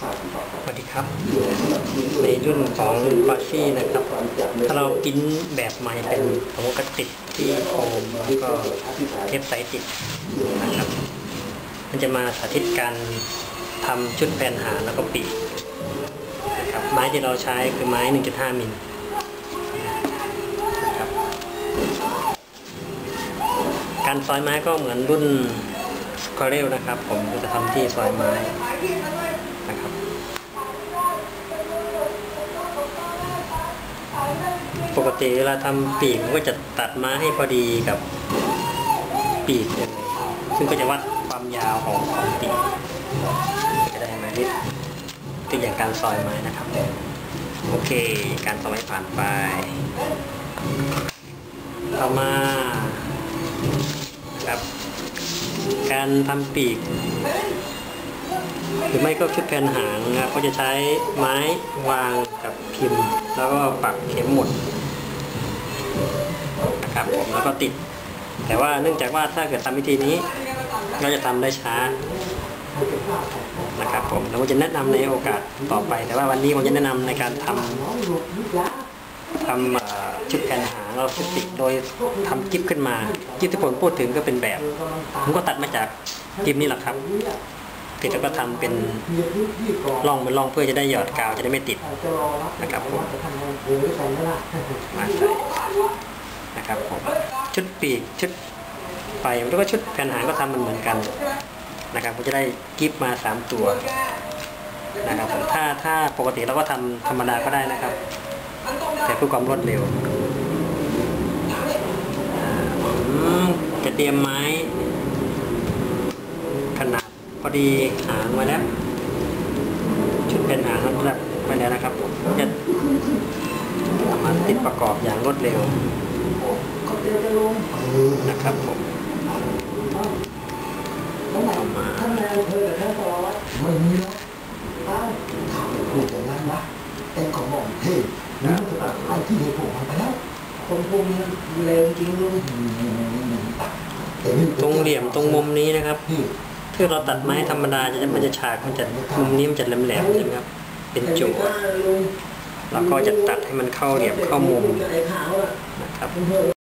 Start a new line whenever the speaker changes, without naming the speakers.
สวัสดีครับ ในรุ่นของบาชี่นะครับ ถ้าเราปริ้นแบบใหม่เป็นผมก็ติดที่โฟมแล้วก็เทปใสติดนะครับ มันจะมาสาธิตการทำชุดแผ่นหาแล้วก็ปีกนะครับไม้ที่เราใช้คือไม้ 1.5 มิลนะครับการซอยไม้ก็เหมือนรุ่นคอเรลนะครับ ผมจะทำที่ซอยไม้ ปกติเวลาทำปีกมันก็จะตัดมาให้พอดีกับปีกเลยซึ่งก็จะวัดความยาวของของปีกจะได้มานิดตัวอย่างการซอยไม้นะครับ โอเค การซอยไม้ผ่านไปต่อมาครับ การทำปีก หรือไม่ก็ชุดแผ่นหางนะครับก็จะใช้ไม้วางกับพิมพ์ แล้วก็ปักเข็มหมุดนะครับผมแล้วก็ติด แต่ว่าเนื่องจากว่าถ้าเกิดทำวิธีนี้เราจะทำได้ช้านะครับผมเราจะแนะนำในโอกาสต่อไป แต่ว่าวันนี้ผมจะแนะนำในการทำทำชุดแผ่นหางเราชุดติดโดยทำกิฟขึ้นมากิฟที่ผมพูดถึงก็เป็นแบบ ผมก็ตัดมาจากกิฟนี่แหละครับ ติดแล้วก็ทำเป็นร่องเป็นร่องเพื่อจะได้หยอดกาวจะได้ไม่ติดนะครับผมมาใส่นะครับผมชุดปีกชุดไฟแล้วก็ชุดแผ่นหางก็ทำมันเหมือนกันนะครับผมจะได้กิฟมาสามตัวนะครับผมถ้าถ้าปกติเราก็ทำธรรมดาก็ได้นะครับ แต่เพื่อความรวดเร็วอืมจะเตรียมไม้ขนาดพ อดีหางมาแล้วชุดเป็นหางระดับไปแล้วนะครับผมจะเอามาติดประกอบอย่างรวดเร็วนะครับผมเอามา
ไม่มีแล้วพูดอย่างนั้นนะเป็นของหม่อมเทพนี่มันจะเอาที่เด็กผมไปแล้ว
คนพวกนี้เร็วจริงลุง
ตรงเหลี่ยมตรงมุมนี้นะครับ ถ้าเราตัดไม้ธรรมดาจะมันจะฉากมันจะมุมนี้มันจะแหลมๆใช่ไหมครับ เป็นจุด
ลุง
แล้วก็จะตัดให้มันเข้าเหลี่ยมเข้ามุมนะครับ